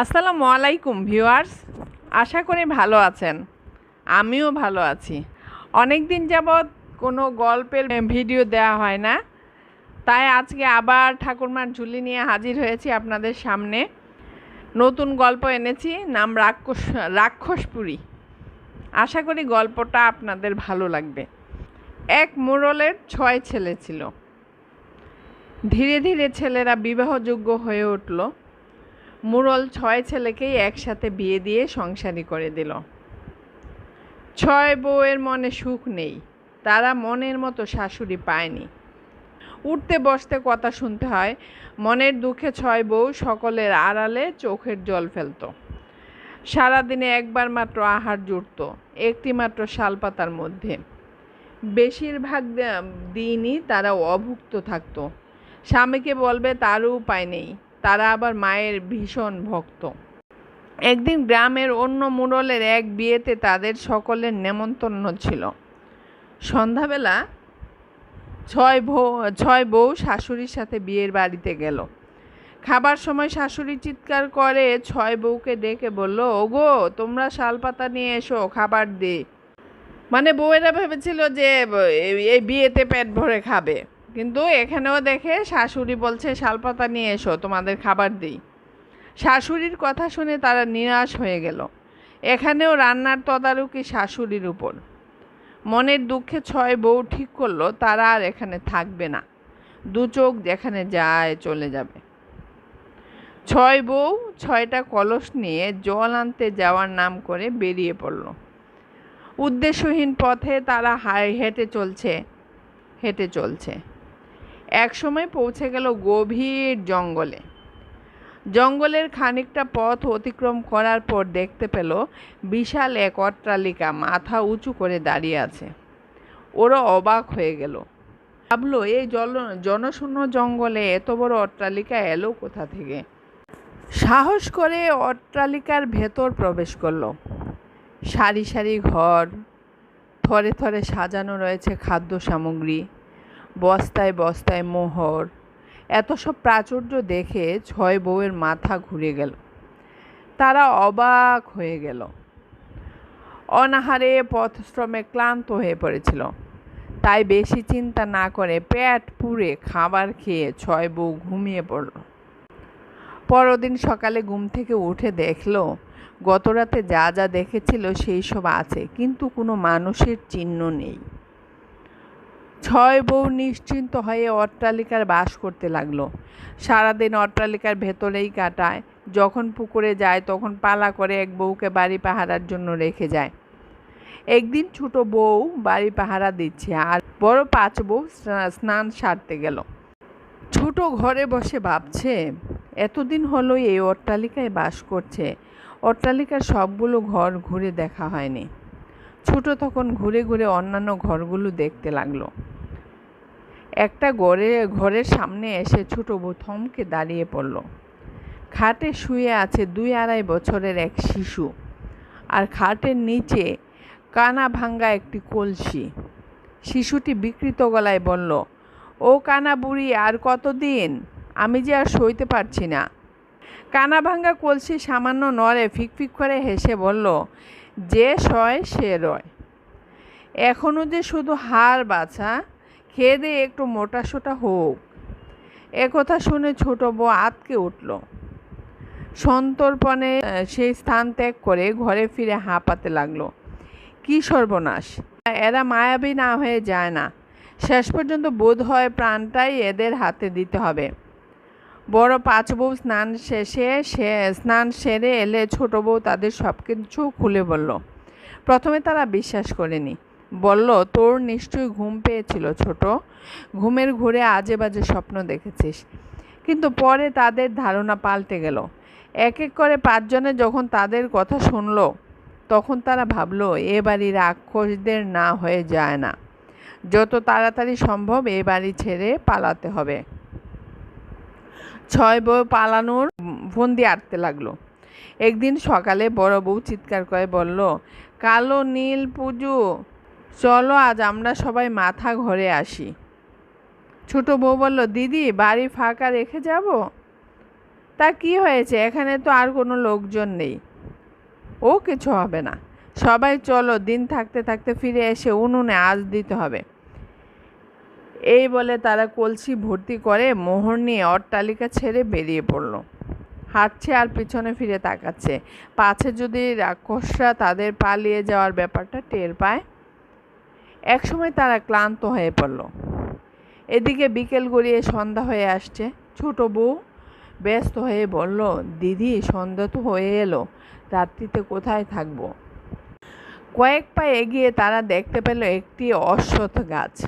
আসসালামু আলাইকুম, ভিউয়ার্স। আশা করি ভালো আছেন। আমিও ভালো আছি। অনেক দিন যাবৎ কোনো গল্পের ভিডিও দেওয়া হয় না। তাই আজকে আবার ঠাকুরমার ঝুলি নিয়ে হাজির হয়েছি আপনাদের সামনে। নতুন গল্প এনেছি, নাম রাক্ষস, রাক্ষসপুরী। আশা করি গল্পটা আপনাদের ভালো লাগবে। এক মোড়লের ছয় ছেলে ছিল। ধীরে ধীরে ছেলেরা বিবাহযোগ্য হয়ে উঠল। মুরল ছয় ছেলেকেই একসাথে বিয়ে দিয়ে সংসারী করে দিল। ছয় বউয়ের মনে সুখ নেই, তারা মনের মতো শাশুড়ি পায়নি। উঠতে বসতে কথা শুনতে হয়, মনের দুঃখে ছয় বউ সকলের আড়ালে চোখের জল ফেলত। সারাদিনে একবার মাত্র আহার জুটত, একটি মাত্র শালপাতার মধ্যে। বেশিরভাগ দিনই তারা অভুক্ত থাকতো। স্বামীকে বলবে তারও উপায় নেই তারা আবার মায়ের ভীষণ ভক্ত। একদিন গ্রামের অন্য মুরলের এক বিয়েতে তাদের সকলের নেমন্তন্ন ছিল। সন্ধ্যাবেলা ছয় বউ ছয় বউ শাশুড়ির সাথে বিয়ের বাড়িতে গেল। খাবার সময় শাশুড়ি চিৎকার করে ছয় বউকে ডেকে বলল, ওগো, তোমরা শালপাতা নিয়ে এসো, খাবার দে। মানে বউয়েরা ভেবেছিল যে এই- এই বিয়েতে পেট ভরে খাবে। কিন্তু এখানেও দেখে শাশুড়ি বলছে, শালপাতা নিয়ে এসো, তোমাদের খাবার দিই। শাশুড়ির কথা শুনে তারা নিরাশ হয়ে গেল। এখানেও রান্নার তদারকি শাশুড়ির উপর। মনের দুঃখে ছয় বউ ঠিক করল, তারা আর এখানে থাকবে না। দু চোখ যেখানে যায় চলে যাবে। ছয় বউ ছয়টা কলস নিয়ে জল আনতে যাওয়ার নাম করে বেরিয়ে পড়ল। উদ্দেশ্যহীন পথে তারা হাই- হেঁটে চলছে হেঁটে চলছে। একসময় পৌঁছে গেল গভীর জঙ্গলে। জঙ্গলের খানিকটা পথ অতিক্রম করার পর দেখতে পেল বিশাল এক অট্টালিকা মাথা উঁচু করে দাঁড়িয়ে আছে। ওরা অবাক হয়ে গেল। ভাবলো এই জল, জনশূন্য জঙ্গলে এত বড় অট্টালিকা এলো কোথা থেকে? সাহস করে অট্টালিকার ভেতর প্রবেশ করল। সারি সারি ঘর, থরে থরে সাজানো রয়েছে খাদ্য সামগ্রী। বস্তায় বস্তায় মোহর। এত সব প্রাচুর্য দেখে ছয় বউয়ের মাথা ঘুরে গেল। তারা অবাক হয়ে গেল। অনাহারে পথশ্রমে ক্লান্ত হয়ে পড়েছিল। তাই বেশি চিন্তা না করে পেট পুড়ে খাবার খেয়ে ছয় বউ ঘুমিয়ে পড়ল। পরদিন সকালে ঘুম থেকে উঠে দেখল, গতরাতে যা যা দেখেছিল সেই সব আছে, কিন্তু কোনো মানুষের চিহ্ন নেই। ছয় বউ নিশ্চিন্ত হয়ে অট্টালিকার বাস করতে লাগল। সারাদিন অট্টালিকার ভেতরেই কাটায়। যখন পুকুরে যায়, তখন পালা করে এক বউকে বাড়ি পাহারার জন্য রেখে যায়। একদিন ছোট বউ বাড়ি পাহারা দিচ্ছে আর বড় পাঁচ বউ স্না- স্নান সারতে গেল। ছোট ঘরে বসে ভাবছে, এতদিন হলো এই অট্টালিকায় বাস করছে। অট্টালিকার সবগুলো ঘর ঘুরে দেখা হয়নি। ছোট তখন ঘুরে ঘুরে অন্যান্য ঘরগুলো দেখতে লাগল। একটা ঘরে ঘরের সামনে এসে ছোট বউ থমকে দাঁড়িয়ে পড়ল। খাটে শুয়ে আছে দুই আড়াই বছরের এক শিশু আর খাটের নিচে কানা ভাঙ্গা একটি কলসি। শিশুটি বিকৃত গলায় বলল, ও কানা বুড়ি, আর কতদিন? আমি যে আর সইতে পারছি না। কানা ভাঙ্গা কলসি সামান্য নড়ে ফিকফিক করে হেসে বলল, যে সয়, সে রয়। এখনও যে শুধু হাড় বাছা খেয়ে দিয়ে একটু মোটা সোটা হোক একথা শুনে ছোট বউ আতকে উঠল। সন্তর্পণে সেই স্থান ত্যাগ করে ঘরে ফিরে হাঁপাতে লাগল। কি সর্বনাশ! এরা মায়াবী না হয়ে যায় না। শেষ পর্যন্ত বোধ হয় প্রাণটাই এদের হাতে দিতে হবে। বড় পাঁচ বউ স্নান শেষে, সে স্নান সেরে এলে ছোট বউ তাদের সব কিছু খুলে বলল। প্রথমে তারা বিশ্বাস করেনি। বলল, তোর নিশ্চয়ই ঘুম পেয়েছিল ছোট। ঘুমের ঘুরে আজে বাজে স্বপ্ন দেখেছিস। কিন্তু পরে তাদের ধারণা পাল্টে গেল। এক এক করে পাঁচজনে যখন তাদের কথা শুনল, তখন তারা ভাবলো, এ বাড়ি রাক্ষসদের না হয়ে যায় না। যত তাড়াতাড়ি সম্ভব এ বাড়ি ছেড়ে পালাতে হবে। ছয় বউ পালানোর ফন্দি আটতে লাগল। একদিন সকালে বড় বউ চিৎকার করে বলল, কালো নীল পুজো চলো আজ আমরা সবাই মাথা ঘরে আসি। ছোট বউ বলল, দিদি, বাড়ি ফাঁকা রেখে যাব? তা কি হয়েছে? এখানে তো আর কোনো লোকজন নেই। ও কিছু হবে না। সবাই চলো, দিন থাকতে থাকতে ফিরে এসে উনুনে আজ দিতে হবে। এই বলে তারা কলসি ভর্তি করে মোহর নিয়ে অট্টালিকা ছেড়ে বেরিয়ে পড়ল। হাঁটছে আর পিছনে ফিরে তাকাচ্ছে। পাছে যদি রাক্ষসরা তাদের পালিয়ে যাওয়ার ব্যাপারটা টের পায় একসময় তারা ক্লান্ত হয়ে পড়ল। এদিকে বিকেল গড়িয়ে সন্ধ্যা হয়ে আসছে। ছোট বউ ব্যস্ত হয়ে বলল, দিদি, সন্ধ্যা তো হয়ে এলো, রাত্রিতে কোথায় থাকব? কয়েক পা এগিয়ে তারা দেখতে পেল একটি অশ্বত্থ গাছ।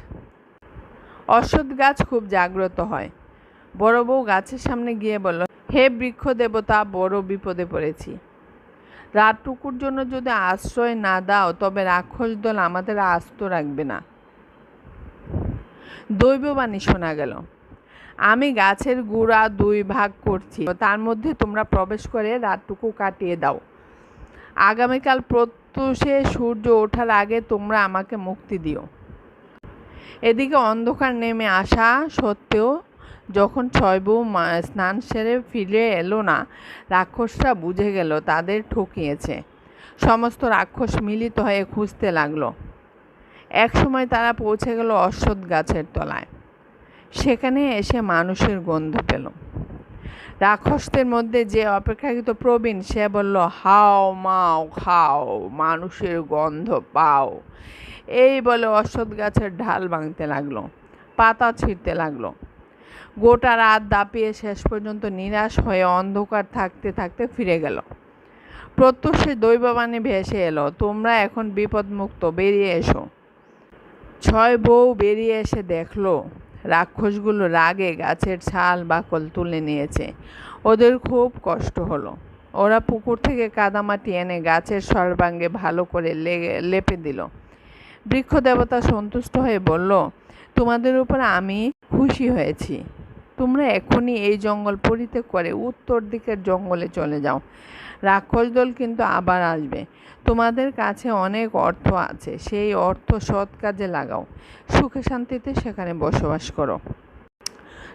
অশ্বত্থ গাছ খুব জাগ্রত হয়। বড় বউ গাছের সামনে গিয়ে বলল, হে বৃক্ষ দেবতা, বড় বিপদে পড়েছি। রাতটুকুর জন্য যদি আশ্রয় না দাও, তবে রাক্ষস দল আমাদের আস্ত রাখবে না। দৈববাণী শোনা গেল। আমি গাছের গুড়া দুই ভাগ করছি। তার মধ্যে তোমরা প্রবেশ করে রাতটুকু কাটিয়ে দাও। আগামীকাল প্রত্যুষে সূর্য ওঠার আগে তোমরা আমাকে মুক্তি দিও। এদিকে অন্ধকার নেমে আসা সত্ত্বেও যখন ছয় বউ স্নান সেরে ফিরে এলো না, রাক্ষসরা বুঝে গেল তাদের ঠকিয়েছে। সমস্ত রাক্ষস মিলিত হয়ে খুঁজতে লাগল। একসময় তারা পৌঁছে গেল অশ্বত্থ গাছের তলায়। সেখানে এসে মানুষের গন্ধ পেল। রাক্ষসদের মধ্যে যে অপেক্ষাকৃত প্রবীণ, সে বলল, হাও, মাও, খাও, মানুষের গন্ধ পাও। এই বলে অশ্বত্থ গাছের ঢাল ভাঙতে লাগল, পাতা ছিঁড়তে লাগল। গোটা রাত দাপিয়ে শেষ পর্যন্ত নিরাশ হয়ে অন্ধকার থাকতে থাকতে ফিরে গেল। প্রত্যুষে দৈববাণী ভেসে এলো, তোমরা এখন বিপদমুক্ত, বেরিয়ে এসো। ছয় বউ বেরিয়ে এসে দেখল, রাক্ষসগুলো রাগে গাছের ছাল বাকল তুলে নিয়েছে। ওদের খুব কষ্ট হলো। ওরা পুকুর থেকে কাদামাটি এনে গাছের সর্বাঙ্গে ভালো করে লেপে দিল। বৃক্ষ দেবতা সন্তুষ্ট হয়ে বলল, তোমাদের উপর আমি খুশি হয়েছি। তোমরা এখনই এই জঙ্গল পরিত্যাগ করে উত্তর দিকের জঙ্গলে চলে যাও। রাক্ষস দল কিন্তু আবার আসবে। তোমাদের কাছে অনেক অর্থ আছে, সেই অর্থ সৎ কাজে লাগাও। সুখে শান্তিতে সেখানে বসবাস করো।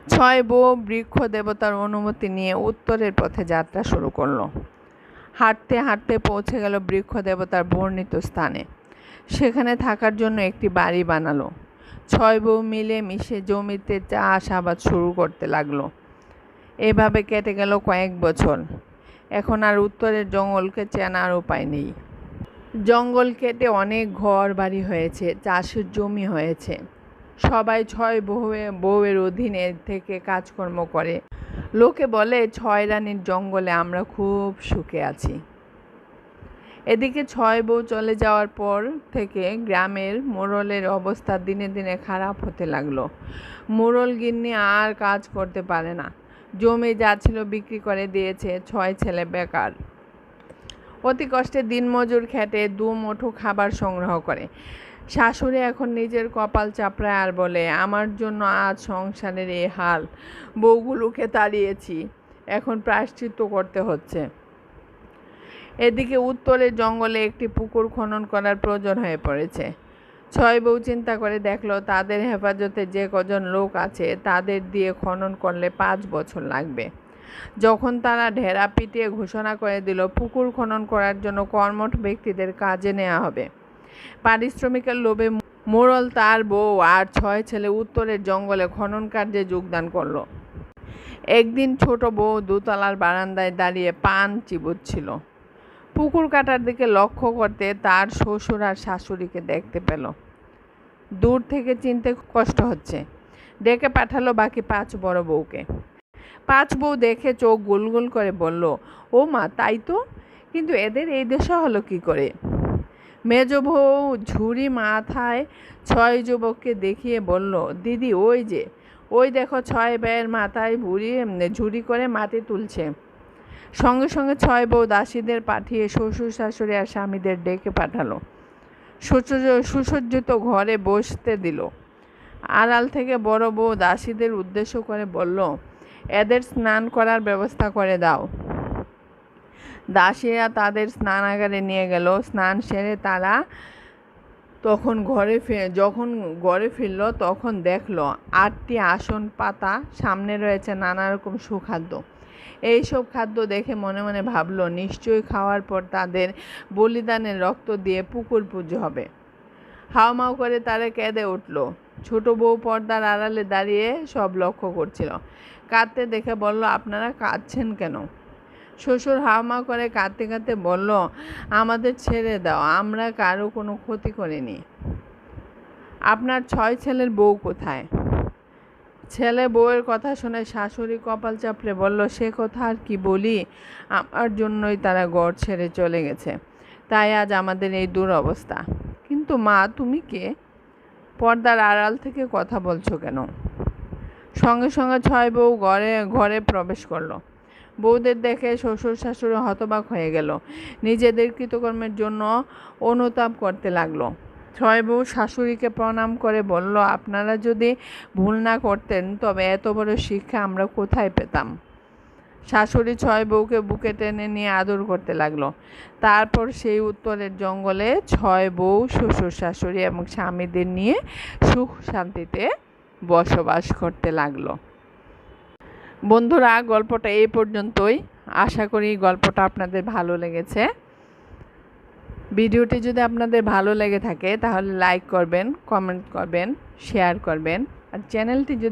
ছয় বউ বৃক্ষ দেবতার অনুমতি নিয়ে উত্তরের পথে যাত্রা শুরু করল। হাঁটতে হাঁটতে পৌঁছে গেল বৃক্ষ দেবতার বর্ণিত স্থানে। সেখানে থাকার জন্য একটি বাড়ি বানালো। ছয় বউ মিলে মিশে জমিতে চাষ আবাদ শুরু করতে লাগল। এভাবে কেটে গেল কয়েক বছর। এখন আর উত্তরের জঙ্গলকে চেনার উপায় নেই। জঙ্গল কেটে অনেক ঘর বাড়ি হয়েছে, চাষের জমি হয়েছে। সবাই ছয় বউয়ে, বউয়ের অধীনে থেকে কাজকর্ম করে। লোকে বলে, ছয় রানীর জঙ্গলে আমরা খুব সুখে আছি। এদিকে ছয় বউ চলে যাওয়ার পর থেকে গ্রামের মোড়লের অবস্থা দিনে দিনে খারাপ হতে লাগল। মোড়ল গিন্নি আর কাজ করতে পারে না। জমি যা ছিল বিক্রি করে দিয়েছে ছয় ছেলে বেকার। অতি কষ্টে দিনমজুর খেটে দু মুঠো খাবার সংগ্রহ করে। শাশুড়ি এখন নিজের কপাল চাপড়ায় আর বলে, আমার জন্য আজ সংসারের এই হাল। বউগুলোকে তাড়িয়েছি। এখন প্রায়শ্চিত্ত করতে হচ্ছে। এদিকে উত্তরের জঙ্গলে একটি পুকুর খনন করার প্রয়োজন হয়ে পড়েছে। ছয় বউ চিন্তা করে দেখল, তাদের হেফাজতে যে কজন লোক আছে, তাদের দিয়ে খনন করলে পাঁচ বছর লাগবে। যখন তারা ঢেরা পিটিয়ে ঘোষণা করে দিল, পুকুর খনন করার জন্য কর্মঠ ব্যক্তিদের কাজে নেওয়া হবে। পারিশ্রমিকের লোভে মোড়ল তার বউ আর ছয় ছেলে উত্তরের জঙ্গলে খনন কার্যে যোগদান করল। একদিন ছোট বউ দোতলার বারান্দায় দাঁড়িয়ে পান চিবুচ্ছিল। পুকুর কাটার দিকে লক্ষ্য করতে তার শ্বশুর আর শাশুড়িকে দেখতে পেল। দূর থেকে চিনতে কষ্ট হচ্ছে। ডেকে পাঠালো বাকি পাঁচ বড় বউকে। পাঁচ বউ দেখে চোখ গুলগুল করে বলল, ও মা, তাই তো? কিন্তু এদের এই দেশে হলো কি করে? মেজ বউ ঝুড়ি মাথায় ছয় যুবককে দেখিয়ে বলল, দিদি, ওই যে, ওই দেখো ছয় ব্যয়ের মাথায় ভুড়ি ঝুড়ি করে মাটি তুলছে। সঙ্গে সঙ্গে ছয় বউ দাসীদের পাঠিয়ে শ্বশুর শাশুড়ি আর স্বামীদের ডেকে পাঠালো। সুসজ্জ- সুসজ্জিত ঘরে বসতে দিল। আড়াল থেকে বড় বউ দাসীদের উদ্দেশ্য করে বলল, এদের স্নান করার ব্যবস্থা করে দাও। দাসীরা তাদের স্নানাগারে নিয়ে গেল। স্নান সেরে তারা তখন ঘরে যখন ঘরে ফিরল তখন দেখল, আটটি আসন পাতা, সামনে রয়েছে নানা রকম সুখাদ্য। এইসব খাদ্য দেখে মনে মনে ভাবলো, নিশ্চয়ই খাওয়ার পর তাদের বলিদানের রক্ত দিয়ে পুকুর পুজো হবে। হাওমাও করে তারা কেঁদে উঠল। ছোট বউ পর্দার আড়ালে দাঁড়িয়ে সব লক্ষ্য করছিল। কাঁদতে দেখে বলল, আপনারা কাঁদছেন কেন? শ্বশুর হাওমা করে কাঁদতে কাঁদতে বলল, আমাদের ছেড়ে দাও, আমরা কারও কোনো ক্ষতি করিনি। আপনার ছয় ছেলের বউ কোথায়? ছেলে বউয়ের কথা শুনে শাশুড়ি কপাল চাপড়ে বলল, সে কথা আর কি বলি? আমার জন্যই তারা গড় ছেড়ে চলে গেছে। তাই আজ আমাদের এই দুরবস্থা। কিন্তু মা, তুমি কে? পর্দার আড়াল থেকে কথা বলছো কেন? সঙ্গে সঙ্গে ছয় বউ ঘরে ঘরে প্রবেশ করল। বউদের দেখে শ্বশুর শাশুড়ি হতবাক হয়ে গেল। নিজেদের কৃতকর্মের জন্য অনুতাপ করতে লাগল। ছয় বউ শাশুড়িকে প্রণাম করে বলল, আপনারা যদি ভুল না করতেন, তবে এত বড় শিক্ষা আমরা কোথায় পেতাম? শাশুড়ি ছয় বউকে বুকে টেনে নিয়ে আদর করতে লাগল। তারপর সেই উত্তরের জঙ্গলে ছয় বউ শ্বশুর, শাশুড়ি এবং স্বামীদের নিয়ে সুখ শান্তিতে বসবাস করতে লাগল। বন্ধুরা, গল্পটা এই পর্যন্তই। আশা করি গল্পটা আপনাদের ভালো লেগেছে। ভিডিওটি যদি আপনাদের ভালো লেগে থাকে, তাহলে লাইক করবেন কমেন্ট করবেন শেয়ার করবেন, আর চ্যানেলটি যদি